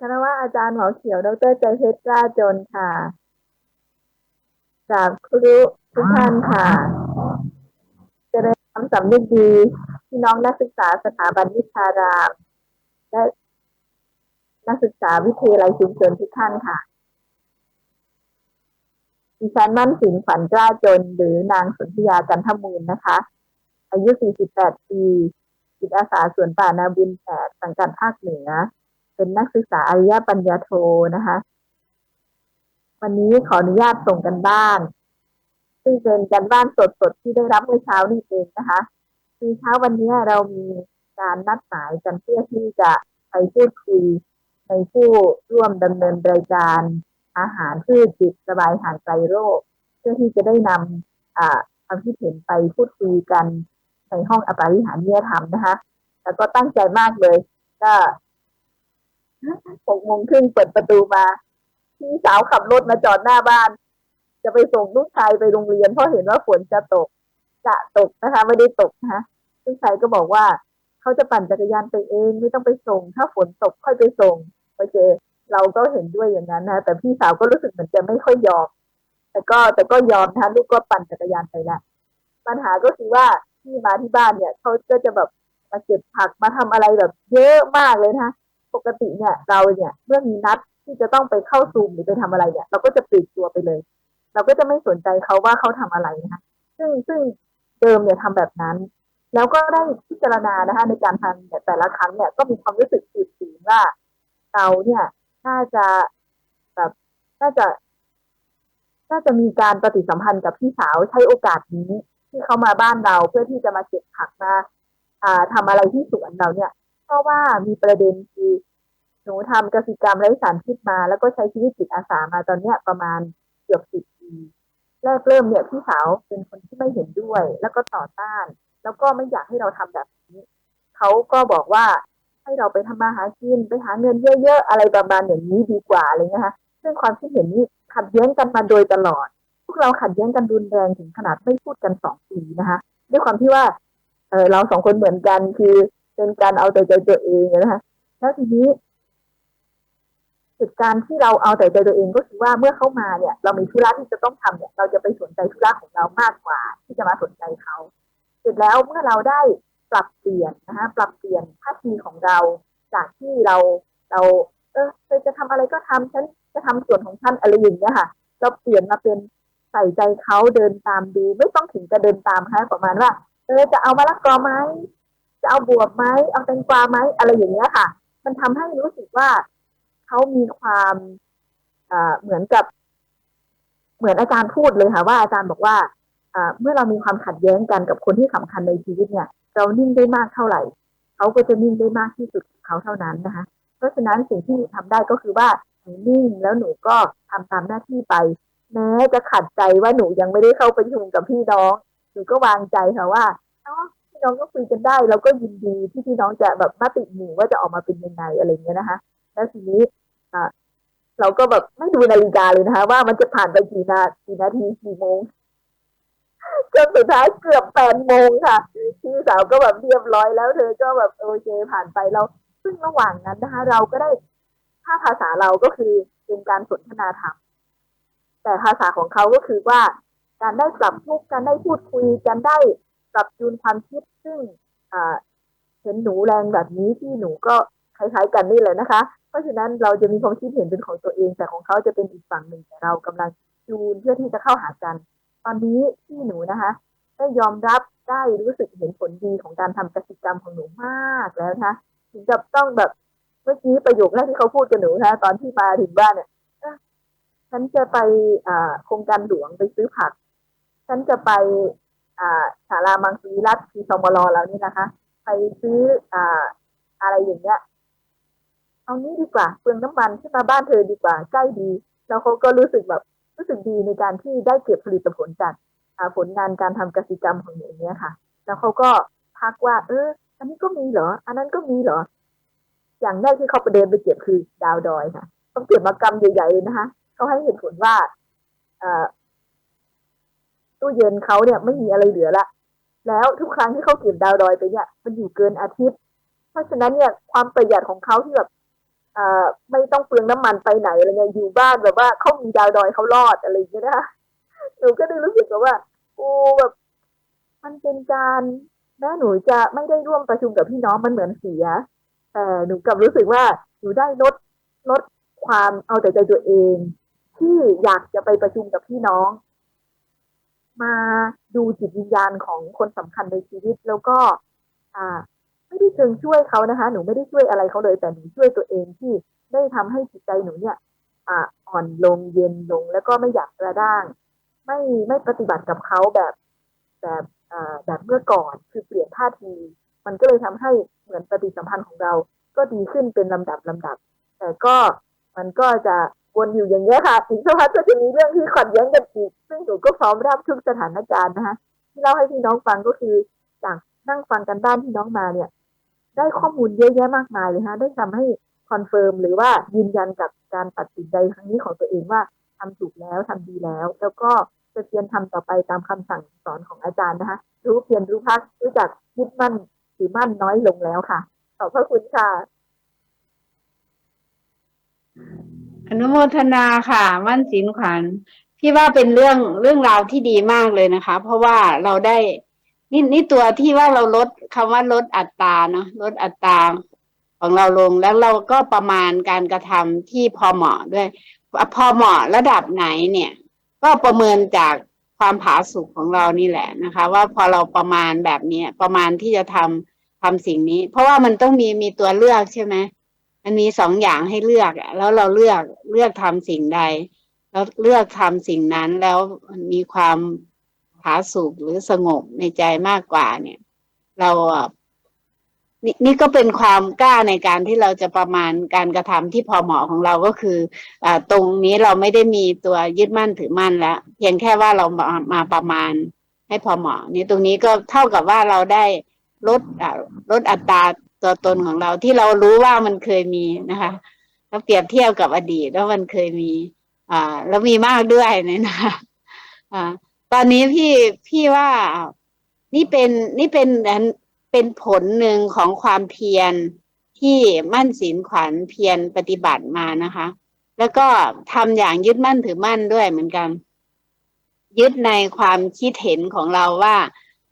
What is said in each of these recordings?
คณะว่าอาจารย์หมอเขียว ดรใจเพชรกล้าจนค่ะจากครูทุกท่านค่ะจะได้ทำสำนึกดีพี่น้องนักศึกษาสถาบันวิชารามและนักศึกษาวิทยาลัยชุมชนทุกท่านค่ะดิฉันมั่นสินขวัญกล้าจน หรือนางสนธยากันทมูลนะคะ อายุ 48 ปีจิตอาสาสวนป่านาบุญแปดสังกัดภาคเหนือ เป็นนักศึกษาอริยปัญญาโทนะคะ วันนี้ขออนุญาตส่งกันบ้าน ซึ่งเป็นกันบ้านสดๆที่ได้รับเมื่อเช้านี้เองนะคะคือเช้าวันนี้เรามีการนัดหมายกันเพื่อที่จะไปพูดคุยในผู้ร่วมดำเนินรายการอาหารพื่อจิตสบายห่างไกลโรค เพื่อที่จะได้นำความคิดเห็นไปพูดคุยกันในห้องอปาริหารเนียธรรมนะคะ แล้วก็ตั้งใจมากเลย ก็ หกโมงครึ่งเปิดประตูมาพี่สาวขับรถมาจอดหน้าบ้าน จะไปส่งลูกชายไปโรงเรียนเพราะเห็นว่าฝนจะตกจะตกนะคะ ไม่ได้ตกนะคะลูกชายก็บอกว่าเขาจะปั่นจักรยานไปเองไม่ต้องไปส่ง ถ้าฝนตกค่อยไปส่งโอเค เราก็เห็นด้วยอย่างนั้นนะแต่พี่สาวก็รู้สึกเหมือนจะไม่ค่อยยอมแต่ก็แต่ก็ยอมนะคะลูกก็ปั่นจักรยานไปละปัญหาก็คือว่าที่มาที่บ้านเนี่ยเขาก็จะแบบมาเก็บผักมาทำอะไรแบบเยอะมากเลยนะคะ ปกติเนี่ยเราเนี่ยเมื่อมีนัดที่จะต้องไปเข้าซูมหรือไปทำอะไรเนี่ย เราก็จะปลีกตัวไปเลย เราก็จะไม่สนใจเขาว่าเขาทำอะไรนะคะซึ่งซึ่งเดิมเนี่ยทำแบบนั้น แล้วก็ได้พิจารณานะคะในการทำเนี่ยแต่ละครั้งเนี่ยก็มีความรู้สึกสืบถึงว่าเราเนี่ยน่าจะแบบน่าจะ น่าจะมีการปฏิสัมพันธ์กับพี่สาวใช้โอกาสนี้ที่เขามาบ้านเราเพื่อที่จะมาเก็บผักมาอ่าทำอะไรที่สวนเราเนี่ย เพราะว่ามีประเด็นคือหนูทำกสิกรรมไร้สารพิษมา แล้วก็ใช้ชีวิตจิตอาสามาตอนเนี้ยประมาณเกือบสิบปีแรกเริ่มเนี่ยพี่สาวเป็นคนที่ไม่เห็นด้วย แล้วก็ต่อต้าน แล้วก็ไม่อยากให้เราทำแบบนี้เขาก็บอกว่าให้เราไปทำมาหากินไปหาเงินเยอะๆอะไรประมาณอย่างนี้ดีกว่าอะไรเลยนะคะซึ่งความคิดเห็นนี้ขัดแย้งกันมาโดยตลอด พวกเราขัดแย้งกันรุนแรงถึงขนาดไม่พูดกันสองปีนะคะด้วยความที่ว่าเออเราสองคนเหมือนกันคือ เป็นการเอาแต่ใจตัวเองนะคะแล้วทีนี้เหตุการณ์ที่เราเอาแต่ใจตัวเองก็คือว่าเมื่อเข้ามาเนี่ย เรามีธุระที่จะต้องทำเนี่ย เราจะไปสนใจธุระของเรามากกว่า ที่จะมาสนใจเขา เสร็จแล้วเมื่อเราได้ปรับเปลี่ยนนะคะปรับเปลี่ยนท่าทีของเรา จากที่เราเรา เออเธอจะทำอะไรก็ทำฉันจะทำส่วนของฉันอะไรอย่างเงี้ยค่ะ เราเปลี่ยนมาเป็นใส่ใจเขาเดินตามดู ไม่ต้องถึงจะเดินตามค่ะประมาณว่าเออจะเอามะละกอไหม จะเอาบวบไหมเอาแตงกวาไหมอะไรอย่างเงี้ยค่ะ มันทำให้รู้สึกว่าเขามีความเหมือนกับ เหมือนอาจารย์พูดเลยค่ะ ว่าอาจารย์บอกว่าเมื่อเรามีความขัดแย้งกันกับคนที่สำคัญในชีวิตเนี่ย เรานิ่งได้มากเท่าไหร่เขาก็จะนิ่งได้มากที่สุดของเขาเท่านั้นนะคะ เพราะฉะนั้นสิ่งที่ทำได้ก็คือว่าหนูนิ่งแล้วหนูก็ทำตามหน้าที่ไปแม้จะขัดใจว่าหนูยังไม่ได้เข้าไประชุมกับพี่น้อง หนูก็วางใจค่ะว่าอ๋อ พี่น้องก็คุยกันได้ เราก็ยินดีที่พี่น้องจะแบบมาติหมู่ว่าจะออกมาเป็นยังไงอะไรเงี้ยนะคะ แล้วทีนี้อ่าเราก็แบบไม่ดูนาฬิกาเลยนะคะ ว่ามันจะผ่านไปกี่นากี่นาทีกี่โมงจนสุดท้ายเกือบแปดโมงค่ะพี่สาวก็แบบเรียบร้อยแล้วเธอก็แบบโอเคผ่านไปแล้วซึ่งระหว่างนั้นนะคะ เราก็ได้ถ้าภาษาเราก็คือเป็นการสนทนาธรรมแต่ภาษาของเขาก็คือว่าการได้ปรับทุกการได้พูดคุยการได้ ปรับจูนความคิดซึ่งอ่าเห็นหนูแรงแบบนี้ที่หนูก็คล้ายๆกันนี่เลยนะคะ เพราะฉะนั้นเราจะมีความคิดเห็นเป็นของตัวเอง แต่ของเขาจะเป็นอีกฝั่งหนึ่งแต่เรากำลังจูนเพื่อที่จะเข้าหากัน ตอนนี้ที่หนูนะคะได้ยอมรับได้รู้สึกเห็นผลดีของการทำกิจกรรมของหนูมากแล้วนะคะถึงกับต้องแบบเมื่อกี้ประโยคแรกที่เขาพูดกับหนูนะคะตอนที่มาถึงบ้านเนี่ยฉันจะไปอ่าโครงการหลวงไปซื้อผัก ฉันจะไป อ่าศาลามังสวิรัตคือชมรอแล้วนี่นะคะ ไปซื้ออ่าอะไรอย่างเงี้ยเอานี้ดีกว่าเปลืองน้ำมันขึ้นมาบ้านเธอดีกว่าใกล้ดี แล้วเขาก็รู้สึกแบบรู้สึกดีในการที่ได้เก็บผลิตผลจากผลงานการทำกสิกรรมของหนูเนี้ยค่ะ แล้วเขาก็ทักว่า เออ อันนี้ก็มีเหรอ อันนั้นก็มีเหรอ อย่างแรกที่เขาไปเดินไปเก็บคือดาวดอยค่ะ ต้องเก็บมากรรมใหญ่ๆเลยนะคะเขาให้เหตุผลว่าเอ ตู้เย็นเขาเนี่ยไม่มีอะไรเหลือละ แล้วทุกครั้งที่เขาเก็บดาวดอยไปเนี่ยมันอยู่เกินอาทิตย์ เพราะฉะนั้นเนี่ยความประหยัดของเขาที่แบบอ่าไม่ต้องเปลืองน้ำมันไปไหนอะไรเงี้ยอยู่บ้านแบบว่าเขามีดาวดอยเขารอดอะไรอย่างเงี้ยนะหนูก็ได้รู้สึกแบบว่าโอ้แบบมันเป็นการแม้หนูจะไม่ได้ร่วมประชุมกับพี่น้องมันเหมือนเสียแต่หนูกลับรู้สึกว่าหนูได้ลดลดความเอาแต่ใจตัวเอง ที่อยากจะไปประชุมกับพี่น้อง มาดูจิตวิญญาณของคนสำคัญในชีวิต แล้วก็ อ่า ไม่ได้เชิงช่วยเขานะคะ หนูไม่ได้ช่วยอะไรเขาเลย แต่หนูช่วยตัวเองที่ได้ทำให้จิตใจหนูเนี่ย อ่า อ่อนลงเย็นลงแล้วก็ไม่อยากกระด้าง ไม่ไม่ปฏิบัติกับเขาแบบแบบอ่าแบบเมื่อก่อนคือเปลี่ยนท่าที มันก็เลยทำให้เหมือนปฏิสัมพันธ์ของเรา ก็ดีขึ้นเป็นลำดับลำดับ แต่ก็มันก็จะ วนอยู่อย่างนี้ยค่ะอีกสักพักก็จะมีเรื่องที่ขัดแย้งกันอีกซึ่งหนูก็พร้อมรับทุกสถานการณ์นะคะที่เล่าให้พี่น้องฟังก็คือจากนั่งฟังกันบ้านพี่น้องมาเนี่ย ได้ข้อมูลเยอะแยะมากมายเลยฮะได้ทำให้คอนเฟิร์มหรือว่ายืนยันกับการตัดสินใจครั้งนี้ของตัวเองว่าทำถูกแล้วทำดีแล้ว แล้วก็จะเพียรทำต่อไปตามคำสั่งสอนของอาจารย์นะคะรู้เพียรรู้พักรู้จักยึดมั่นถือมั่นน้อยลงแล้วค่ะ ขอบพระคุณค่ะ อนุโมทนาค่ะ มั่นสินขวัญพี่ว่าเป็นเรื่องเรื่องราวที่ดีมากเลยนะคะ เพราะว่าเราได้นี่นี่ตัวที่ว่าเราลดคำว่าลดอัตราเนาะลดอัตราของเราลงแล้วเราก็ประมาณการกระทำที่พอเหมาะด้วยพอเหมาะระดับไหนเนี่ย ก็ประเมินจากความผาสุกของเรานี่แหละนะคะ ว่าพอเราประมาณแบบนี้ประมาณที่จะทำทำสิ่งนี้ เพราะว่ามันต้องมีมีตัวเลือกใช่ไหม มันมีสองอย่างให้เลือกแล้วเราเลือกเลือกทำสิ่งใด แล้วเลือกทำสิ่งนั้นแล้วมีความผาสุกหรือสงบในใจมากกว่าเนี่ย เราอะนี่นี่ก็เป็นความกล้าในการที่เราจะประมาณการกระทำที่พอเหมาะของเราก็คืออตรงนี้เราไม่ได้มีตัวยึดมั่นถือมั่นแล้วเพียงแค่ว่าเรามามาประมาณให้พอเหมาะนี่ตรงนี้ก็เท่ากับว่าเราได้ลดลดอัตรา ตัวตนของเราที่เรารู้ว่ามันเคยมีนะคะแล้วเปรียบเทียบกับอดีตแล้วมันเคยมี อ่า แล้วมีมากด้วยเนี่ยนะคะอ่า ตอนนี้พี่พี่ว่านี่เป็นนี่เป็นเป็นผลหนึ่งของความเพียรที่มั่นศีลขวัญเพียรปฏิบัติมานะคะ แล้วก็ทำอย่างยึดมั่นถือมั่นด้วยเหมือนกัน ยึดในความคิดเห็นของเราว่า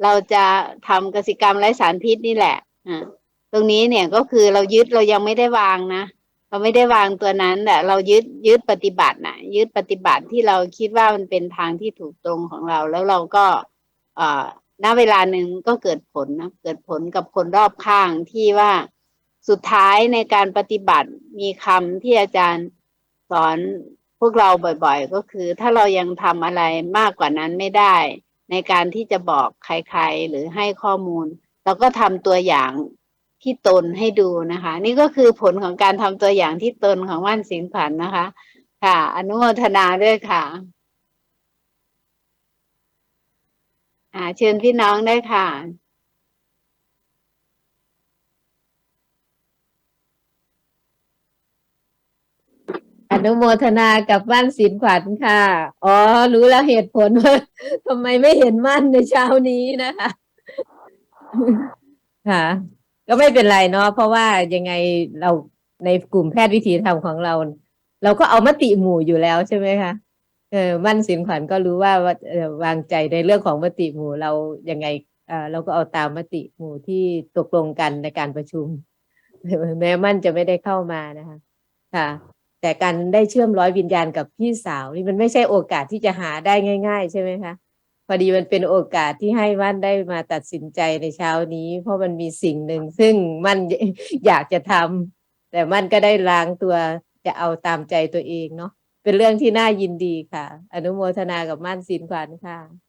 เราจะทำกสิกรรมไร้สารพิษนี่แหละอ่า ตรงนี้เนี่ยก็คือเรายึดเรายังไม่ได้วางนะเราไม่ได้วางตัวนั้นแต่เรายึดยึดปฏิบัตินะยึดปฏิบัติที่เราคิดว่ามันเป็นทางที่ถูกตรงของเรา แล้วเราก็เอ่อณเวลาหนึ่งก็เกิดผลนะเกิดผลกับคนรอบข้างที่ว่าสุดท้ายในการปฏิบัติมีคำที่อาจารย์สอนพวกเราบ่อยๆ ก็คือ ถ้าเรายังทำอะไรมากกว่านั้นไม่ได้ ในการที่จะบอกใครๆ หรือให้ข้อมูล เราก็ทำตัวอย่าง ที่ตนให้ดูนะคะ นี่ก็คือผลของการทำตัวอย่างที่ตนของว่านสิงขวัญนะคะ ค่ะ อนุโมทนาด้วยค่ะอ่าเชิญพี่น้องได้ค่ะ อนุโมทนากับบ้านศิลขวัญค่ะ อ๋อ รู้แล้วเหตุผลว่าทำไมไม่เห็นมั่นในเช้านี้นะคะ ค่ะ ก็ไม่เป็นไรเนาะเพราะว่ายังไงเราในกลุ่มแพทย์วิถีธรรมของเรา เราก็เอามติหมู่อยู่แล้วใช่ไหมคะเออมั่นสินขวัญก็รู้ว่าวาเออวางใจในเรื่องของมติหมู่เรายังไงเออเราก็เอาตามมติหมู่ที่ตกลงกันในการประชุม แม้มั่นจะไม่ได้เข้ามานะคะค่ะแต่การได้เชื่อมร้อยวิญญาณกับพี่สาวนี่มันไม่ใช่โอกาสที่จะหาได้ง่าย ๆ ใช่ไหมคะ พอดีมันเป็นโอกาสที่ให้มั่นได้มาตัดสินใจในเช้านี้ เพราะมันมีสิ่งหนึ่งซึ่งมั่นอยากจะทำแต่มั่นก็ได้ล้างตัวจะเอาตามใจตัวเองเนาะเป็นเรื่องที่น่ายินดีค่ะ อนุโมทนากับมั่นสินขวัญค่ะ